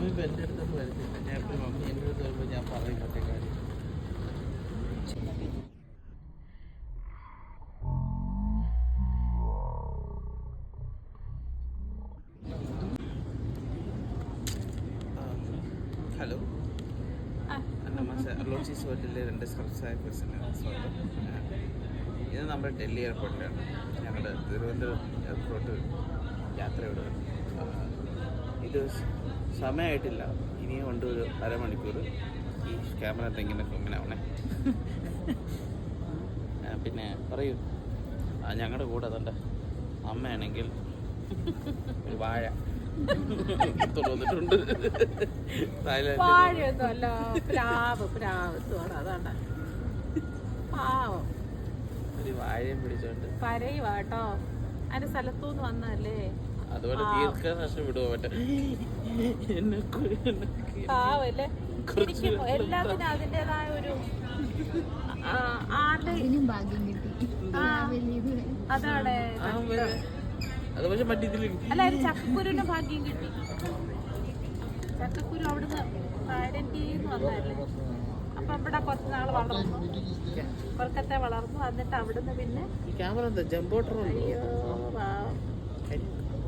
ഇപ്പൊ എന്റെ അടുത്തൊന്നും വരുന്നില്ല. ഞാൻ എപ്പോഴും മമ്മി എന്റെ അടുത്ത് വരുമ്പോൾ ഞാൻ പറയും മറ്റേ കാര്യം. ഹലോ? നമസ്തേ അലോച്ചീസ് വേൾഡിലെ രണ്ട് സബ്സ്ക്രൈബേഴ്സിന് സ്വാഗതം ആ, ഇത് നമ്മുടെ ഡൽഹി എയർപോർട്ടിലാണ് ഞങ്ങൾ തിരുവനന്തപുരം എയർപോർട്ട് യാത്ര വിടുകയാണ് ആ, ഇത് സമയമായിട്ടില്ല ഇനിയും ഉണ്ട് ഒരു അരമണിക്കൂർ. ഈ ക്യാമറ തെങ്ങിന്റെ ഫിലിമിനാവണേ ആ, പിന്നെ പറയൂ. ആ ഞങ്ങളുടെ കൂടെ അതുണ്ട് അമ്മയാണെങ്കിൽ ഒരു വാഴ. തുറന്നിട്ടുണ്ട് തായ്ലാൻഡിൽ വാഴയൊന്നും അല്ല പ്ലാവ് പ്ലാവ് തോട അതാണ് പാവം. ഒരു വാഴയും പിടിച്ചോണ്ട്. പരയുവാട്ടോ അതിന്റെ സ്ഥലത്തുനിന്ന് വന്നതല്ലേ? അതുപോലെ ദീർഘശ്വാസം വിടുവോ ശരിക്കും എല്ലാത്തിനും അതിന്റെതായ ഒരു ഭാഗ്യം കിട്ടി. ആ. വലിയത് അതാണ് അത്. പക്ഷെ മറ്റേ അല്ല ചക്കക്കുരുവിന്റെ ഭാഗ്യം കിട്ടി. ചക്കക്കുരു അവിടുന്ന് പാരന്റിന്ന് വന്നതല്ലേ? അപ്പൊ ഇവിടെ കുറച്ച് നാൾ വളർന്നു. കൊൽക്കത്ത വളർന്നു. എന്നിട്ട് അവിടുന്ന് പിന്നെ ഈ ക്യാമറ എന്താ? ജമ്പോട്ടർ അയ്യോ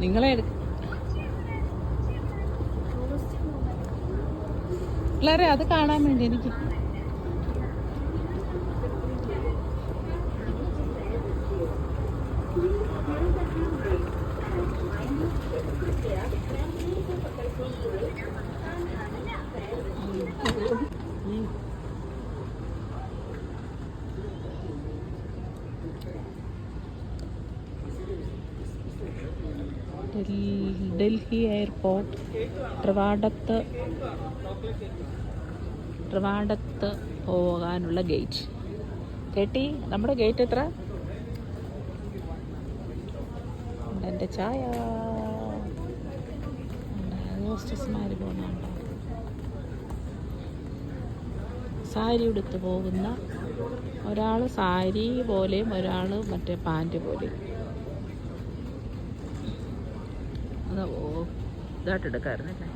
നിങ്ങളെ പിള്ളേരെ അത് കാണാൻ വേണ്ടി എനിക്ക് ഡൽഹി എയർപോർട്ട് ട്രിവാഡത്ത് ട്രിവാഡത്ത് പോകാനുള്ള ഗേറ്റ്. കേട്ടി നമ്മുടെ ഗേറ്റ് എത്ര? എന്റെ ചായ. ഹോസ്റ്റസ്മാർ പോകുന്നുണ്ടോ സാരി ഉടുത്ത് പോകുന്ന ഒരാൾ സാരി പോലെയും ഒരാൾ മറ്റേ പാന്റ് പോലെയും അത് ഓ ഇതായിട്ട് എടുക്കാമായിരുന്നല്ലേ?